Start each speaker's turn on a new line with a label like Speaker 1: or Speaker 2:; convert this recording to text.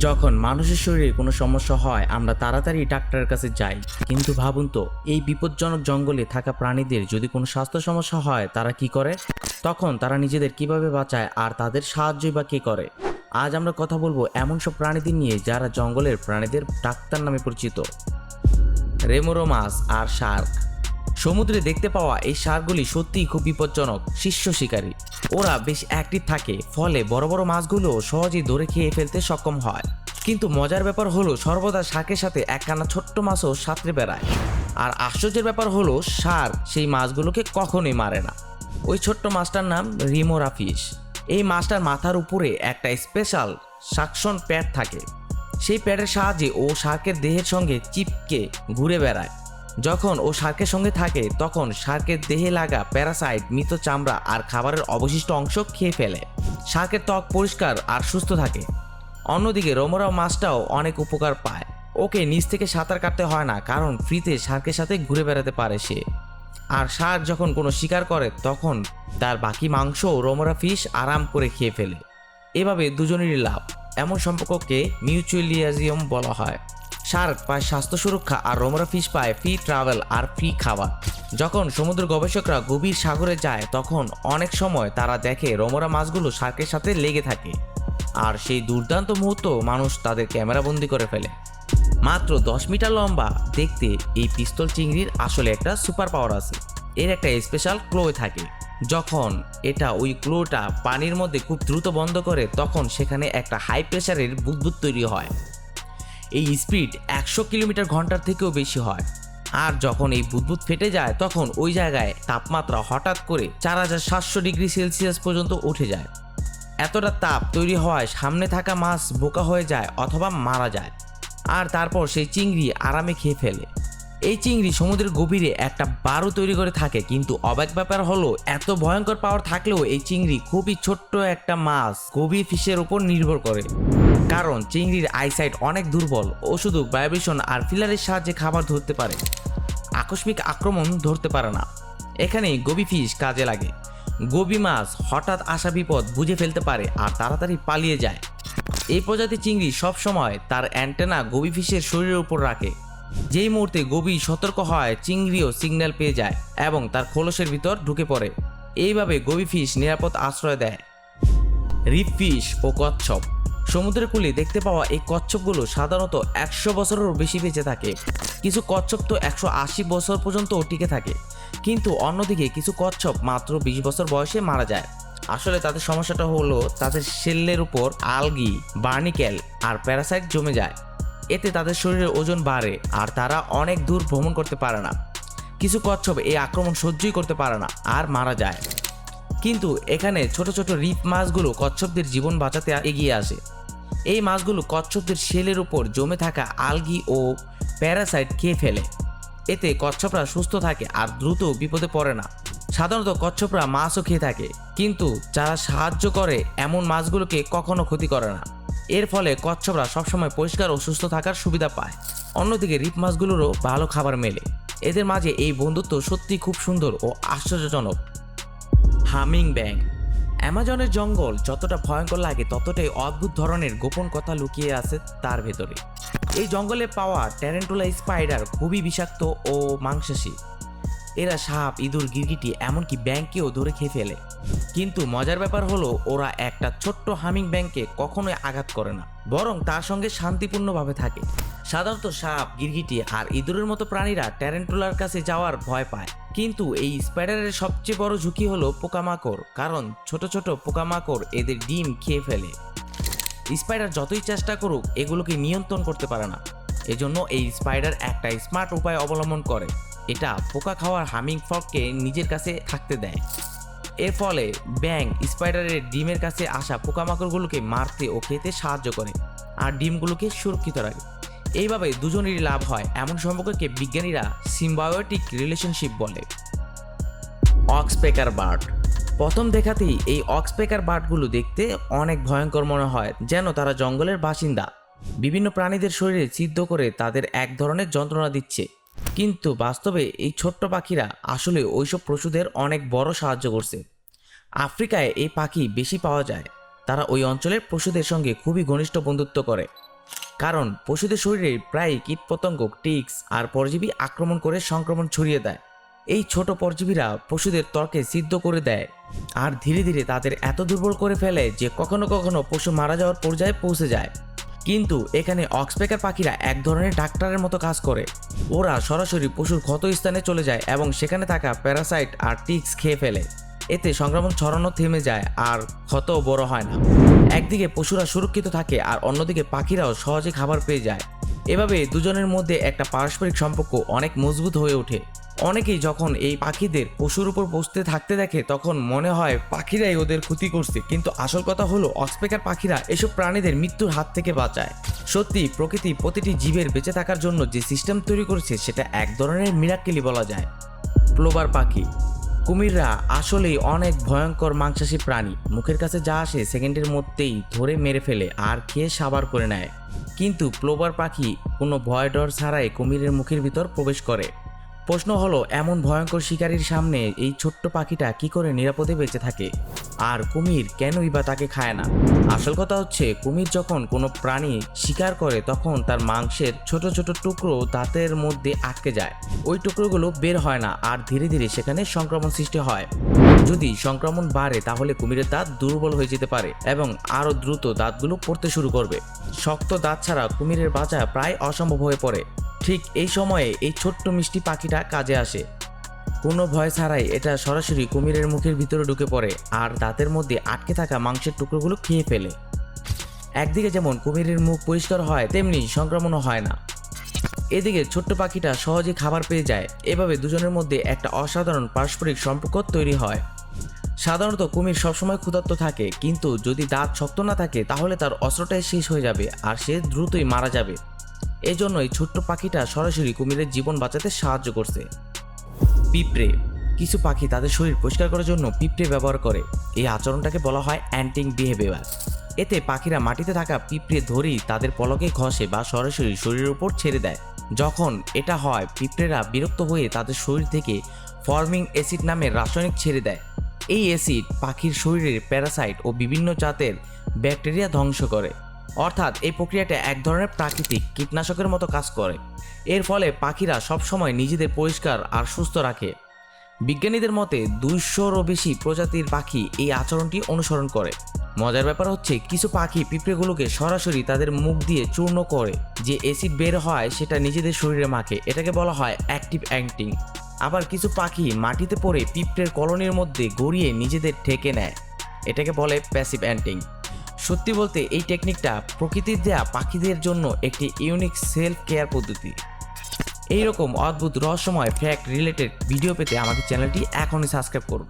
Speaker 1: যখন মানুষের শরীরে কোনো সমস্যা হয়, আমরা তাড়াতাড়ি ডাক্তারের কাছে যাই। কিন্তু ভাবুন তো, এই বিপজ্জনক জঙ্গলে থাকা প্রাণীদের যদি কোনো স্বাস্থ্য সমস্যা হয়, তারা কি করে? তখন তারা নিজেদের কীভাবে বাঁচায় আর তাদের সাহায্যই বা কে করে? আজ আমরা কথা বলব এমন সব প্রাণীদের নিয়ে যারা জঙ্গলের প্রাণীদের ডাক্তার নামে পরিচিত। রেমোরো মাছ আর শার্ক। সমুদ্রে দেখতে পাওয়া এই সারগুলি সত্যিই খুব বিপজ্জনক, শীর্ষ শিকারী। ওরা বেশ অ্যাক্টিভ থাকে, ফলে বড় বড় মাছগুলো সহজেই ধরে খেয়ে ফেলতে সক্ষম হয়। কিন্তু মজার ব্যাপার হলো, সর্বদা শার্কের সাথে একখানা ছোট্ট মাছও সাঁতরে বেড়ায়। আর আশ্চর্যের ব্যাপার হলো, সার সেই মাছগুলোকে কখনোই মারে না। ওই ছোট্ট মাছটার নাম রিমোরা ফিশ এই মাছটার মাথার উপরে একটা স্পেশাল সাকশন প্যাড থাকে। সেই প্যাডের সাহায্যে ও শার্কের দেহের সঙ্গে চিপকে ঘুরে বেড়ায়। যখন ও শার্কের সঙ্গে থাকে, তখন শার্কের দেহে লাগা প্যারাসাইট, মৃত চামড়া আর খাবারের অবশিষ্ট অংশ খেয়ে ফেলে। শার্কের ত্বক পরিষ্কার আর সুস্থ থাকে। অন্যদিকে রোমরা মাছটাও অনেক উপকার পায়। ওকে নিচ থেকে সাঁতার কাটতে হয় না, কারণ ফ্রিতে শার্কের সাথে ঘুরে বেড়াতে পারে সে। আর শার্ক যখন কোনো শিকার করে, তখন তার বাকি মাংস রোমরা ফিশ আরাম করে খেয়ে ফেলে। এভাবে দুজনেরই লাভ। এমন সম্পর্ককে মিউচুয়ালিয়াজিয়াম বলা হয়। শার্ক পায় স্বাস্থ্য সুরক্ষা আর রোমরা ফিশ পায় ফ্রি ট্রাভেল আর ফ্রি খাবার যখন সমুদ্র গবেষকরা গভীর সাগরে যায়, তখন অনেক সময় তারা দেখে রোমরা মাছগুলো শার্কের সাথে লেগে থাকে। আর সেই দুর্দান্ত মুহূর্ত মানুষ তাদের ক্যামেরাবন্দি করে ফেলে। মাত্র দশ মিটার লম্বা দেখতে এই পিস্তল চিংড়ির আসলে একটা সুপার পাওয়ার আছে। এর একটা স্পেশাল ক্লো থাকে। যখন এটা ওই ক্লোটা পানির মধ্যে খুব দ্রুত বন্ধ করে, তখন সেখানে একটা হাই প্রেশারের বুদবুদ তৈরি হয়। এই স্পিড একশো কিলোমিটার ঘণ্টার থেকেও বেশি হয়। আর যখন এই বুদবুদ ফেটে যায়, তখন ওই জায়গায় তাপমাত্রা হঠাৎ করে চার হাজার সাতশো ডিগ্রি সেলসিয়াস পর্যন্ত উঠে যায়। এতটা তাপ তৈরি হওয়ায় সামনে থাকা মাছ বোকা হয়ে যায় অথবা মারা যায়। আর তারপর সেই চিংড়ি আরামে খেয়ে ফেলে। এই চিংড়ি সমুদ্রের গভীরে একটা বারু তৈরি করে থাকে, কিন্তু অবাক ব্যাপার হলো, এত ভয়ঙ্কর পাওয়ার থাকলেও এই চিংড়ি খুবই ছোট্ট একটা মাছ গভীর ফিশের উপর নির্ভর করে। কারণ চিংড়ির আইসাইট অনেক দুর্বল ও শুধু ভাইব্রেশন আর ফিলারের সাহায্যে খাবার ধরতে পারে। আকস্মিক আক্রমণ ধরতে পারে না। এখানে গবি ফিশ কাজে লাগে। গবি মাছ হঠাৎ আসা বিপদ বুঝে ফেলতে পারে আর তাড়াতাড়ি পালিয়ে যায়। এই প্রজাতি চিংড়ি সব সময় তার অ্যান্টেনা গবি ফিশের শরীরের উপর রাখে। যেই মুহূর্তে গবি সতর্ক হয়, চিংড়িও সিগন্যাল পেয়ে যায় এবং তার খোলসের ভিতর ঢুকে পড়ে। এইভাবে গবি ফিশ নিরাপদ আশ্রয় দেয়। রিপ ফিশ ও কচ্ছপ। সমুদ্রের কূলে দেখতে পাওয়া এই কচ্ছপগুলো সাধারণত একশো বছরেরও বেশি বেঁচে থাকে। কিছু কচ্ছপ তো একশো আশি বছর পর্যন্ত টিকে থাকে। কিন্তু অন্যদিকে কিছু কচ্ছপ মাত্র বিশ বছর বয়সে মারা যায়। আসলে তাদের সমস্যাটা হলো তাদের সেলের উপর আলগি বার্নিক্যাল আর প্যারাসাইট জমে যায়। এতে তাদের শরীরের ওজন বাড়ে আর তারা অনেক দূর ভ্রমণ করতে পারে না। কিছু কচ্ছপ এই আক্রমণ সহ্যই করতে পারে না আর মারা যায়। কিন্তু এখানে ছোট ছোট রিপ মাছগুলো কচ্ছপদের জীবন বাঁচাতে এগিয়ে আসে। এই মাছগুলো কচ্ছপদের শেলের উপর জমে থাকা আলগি ও প্যারাসাইট খেয়ে ফেলে। এতে কচ্ছপরা সুস্থ থাকে আর দ্রুত বিপদে পড়ে না। সাধারণত কচ্ছপরা মাছও খেয়ে থাকে, কিন্তু যারা সাহায্য করে এমন মাছগুলোকে কখনো ক্ষতি করে না। এর ফলে কচ্ছপরা সবসময় পরিষ্কার ও সুস্থ থাকার সুবিধা পায়। অন্যদিকে রিপ মাছগুলোরও ভালো খাবার মেলে। এদের মাঝে এই বন্ধুত্ব সত্যি খুব সুন্দর ও আশ্চর্যজনক। হামিং ব্যাং অ্যামাজনের জঙ্গল যতটা ভয়ঙ্কর লাগে, ততটাই অদ্ভুত ধরনের গোপন কথা লুকিয়ে আছে তার ভেতরে। এই জঙ্গলে পাওয়া ট্যারেন্টুলা স্পাইডার খুবই বিষাক্ত ও মাংসাশী। এরা সাপ, ইঁদুর, গিরগিটি, এমনকি ব্যাংকেও ধরে খেয়ে ফেলে। কিন্তু মজার ব্যাপার হলো, ওরা একটা ছোট্ট হামিং ব্যাংকে কখনোই আঘাত করে না, বরং তার সঙ্গে শান্তিপূর্ণভাবে থাকে। সাধারণত সাপ, গিরগিটি আর ইঁদুরের মতো প্রাণীরা ট্যারেন্টুলার কাছে যাওয়ার ভয় পায়। কিন্তু এই স্পাইডারের সবচেয়ে বড় ঝুঁকি হলো পোকামাকড়, কারণ ছোট ছোট পোকামাকড় এদের ডিম খেয়ে ফেলে। স্পাইডার যতই চেষ্টা করুক, এগুলোকে নিয়ন্ত্রণ করতে পারে না। এজন্য এই স্পাইডার একটা স্মার্ট উপায় অবলম্বন করে। এটা পোকা খাওয়ার হামিং ফ্রগকে নিজের কাছে থাকতে দেয়। এর ফলে ব্যাং স্পাইডারের ডিমের কাছে আসা পোকামাকড়গুলোকে মারতে ও খেতে সাহায্য করে। আর ডিমগুলোকে সুরক্ষিত রাখে। এইভাবে দুজনেরই লাভ হয়। এমন সম্পর্ককে বিজ্ঞানীরা সিম্বায়োটিক রিলেশনশিপ বলে। অক্সপেকার বার্ড প্রথম দেখাতেই এই অক্সপেকার বার্ডগুলো দেখতে অনেক ভয়ঙ্কর মনে হয়, যেন তারা জঙ্গলের বাসিন্দা। বিভিন্ন প্রাণীদের শরীরে ছিদ্র করে তাদের এক ধরনের যন্ত্রণা দিচ্ছে। কিন্তু বাস্তবে এই ছোট্ট পাখিরা আসলে ওইসব পশুদের অনেক বড় সাহায্য করছে। আফ্রিকায় এই পাখি বেশি পাওয়া যায়। তারা ওই অঞ্চলের পশুদের সঙ্গে খুবই ঘনিষ্ঠ বন্ধুত্ব করে। কারণ পশুদের শরীরে প্রায় কীটপতঙ্গ, টিক্স আর পরজীবী আক্রমণ করে সংক্রমণ ছড়িয়ে দেয়। এই ছোট পরজীবীরা পশুদের ত্বকে সিদ্ধ করে দেয় আর ধীরে ধীরে তাদের এত দুর্বল করে ফেলে যে কখনো কখনো পশু মারা যাওয়ার পর্যায়ে পৌঁছে যায়। কিন্তু এখানে অক্সপেকার পাখিরা এক ধরনের ডাক্তারের মতো কাজ করে। ওরা সরাসরি পশুর ক্ষত স্থানে চলে যায় এবং সেখানে থাকা প্যারাসাইট আর টিক্স খেয়ে ফেলে। এতে সংক্রমণ ছড়ানো থেমে যায় আর ক্ষত বড় হয় না। একদিকে পশুরা সুরক্ষিত থাকে আর অন্যদিকে পাখিরাও সহজে খাবার পেয়ে যায়। এভাবে দুজনের মধ্যে একটা পারস্পরিক সম্পর্ক অনেক মজবুত হয়ে ওঠে। অনেকেই যখন এই পাখিদের পশুর উপর বসতে থাকতে দেখে, তখন মনে হয় পাখিরাই ওদের ক্ষতি করছে। কিন্তু আসল কথা হলো, অস্পেকার পাখিরা এসব প্রাণীদের মৃত্যুর হাত থেকে বাঁচায়। সত্যি প্রকৃতি প্রতিটি জীবের বেঁচে থাকার জন্য যে সিস্টেম তৈরি করেছে, সেটা এক ধরনের মিরাক্কেলি বলা যায়। প্লোবার পাখি। কুমিররা আসলেই অনেক ভয়ঙ্কর মাংসাশী প্রাণী। মুখের কাছে যা আসে সেকেন্ডের মধ্যেই ধরে মেরে ফেলে আর খেয়ে সাবার করে নেয়। কিন্তু প্লোবার পাখি কোনো ভয় ডর ছাড়াই কুমিরের মুখের ভিতর প্রবেশ করে। প্রশ্ন হলো, এমন ভয়ঙ্কর শিকারীর সামনে এই ছোট্ট পাখিটা কি করে নিরাপদে বেঁচে থাকে? আর কুমির কেনই বা তাকে খায় না? আসল কথা হচ্ছে, কুমির যখন কোনো প্রাণী শিকার করে, তখন তার মাংসের ছোট ছোট টুকরো দাঁতের মধ্যে আটকে যায়। ওই টুকরোগুলো বের হয় না, আর ধীরে ধীরে সেখানে সংক্রমণ সৃষ্টি হয়। যদি সংক্রমণ বাড়ে, তাহলে কুমিরের দাঁত দুর্বল হয়ে যেতে পারে এবং আরও দ্রুত দাঁতগুলো পড়তে শুরু করবে। শক্ত দাঁত ছাড়া কুমিরের বাঁচা প্রায় অসম্ভব হয়ে পড়ে। ঠিক এই সময়ে এই ছোট্ট মিষ্টি পাখিটা কাজে আসে। কোনো ভয় ছাড়াই এটা সরাসরি কুমিরের মুখের ভিতরে ঢুকে পড়ে আর দাঁতের মধ্যে আটকে থাকা মাংসের টুকরোগুলো খেয়ে ফেলে। একদিকে যেমন কুমিরের মুখ পরিষ্কার হয়, তেমনি সংক্রমণও হয় না। এদিকে ছোট্ট পাখিটা সহজে খাবার পেয়ে যায়। এভাবে দুজনের মধ্যে একটা অসাধারণ পারস্পরিক সম্পর্ক তৈরি হয়। সাধারণত কুমির সবসময় ক্ষুধার্ত থাকে, কিন্তু যদি দাঁত শক্ত না থাকে, তাহলে তার অস্ত্রটাই শেষ হয়ে যাবে আর সে দ্রুতই মারা যাবে। এজন্যই ছোট্ট পাখিটা সরাসরি কুমিরের জীবন বাঁচাতে সাহায্য করছে। পিঁপড়ে। কিছু পাখি তাদের শরীর পরিষ্কার করার জন্য পিঁপড়ে ব্যবহার করে। এই আচরণটাকে বলা হয় অ্যান্টিং বিহেভিয়ার এতে পাখিরা মাটিতে থাকা পিঁপড়ে ধরেই তাদের পলকে ঘষে বা সরাসরি শরীরের উপর ছেড়ে দেয়। যখন এটা হয়, পিঁপড়েরা বিরক্ত হয়ে তাদের শরীর থেকে ফর্মিং অ্যাসিড নামের রাসায়নিক ছেড়ে দেয়। এই অ্যাসিড পাখির শরীরের প্যারাসাইট ও বিভিন্ন জাতের ব্যাকটেরিয়া ধ্বংস করে। অর্থাৎ এই প্রক্রিয়াটা এক ধরনের প্রাকৃতিক কীটনাশকের মতো কাজ করে। এর ফলে পাখিরা সবসময় নিজেদের পরিষ্কার আর সুস্থ রাখে। বিজ্ঞানীদের মতে দুইশোরও বেশি প্রজাতির পাখি এই আচরণটি অনুসরণ করে। মজার ব্যাপার হচ্ছে কিছু পাখি পিঁপড়েগুলোকে সরাসরি তাদের মুখ দিয়ে চূর্ণ করে। যে অ্যাসিড বের হয় সেটা নিজেদের শরীরে মাখে। এটাকে বলা হয় অ্যাক্টিভ অ্যাঙ্টিং আবার কিছু পাখি মাটিতে পড়ে পিঁপড়ের কলোনির মধ্যে গড়িয়ে নিজেদের ঠেকে নেয়। এটাকে বলে প্যাসিভ অ্যান্টিং সত্যি বলতে, এই টেকনিকটা প্রকৃতির দেয়া পাখিদের জন্য একটি ইউনিক সেলফ কেয়ার পদ্ধতি। এইরকম অদ্ভুত রহস্যময় ফ্যাক্ট রিলেটেড ভিডিও পেতে আমাদের চ্যানেলটি এখনই সাবস্ক্রাইব করুন।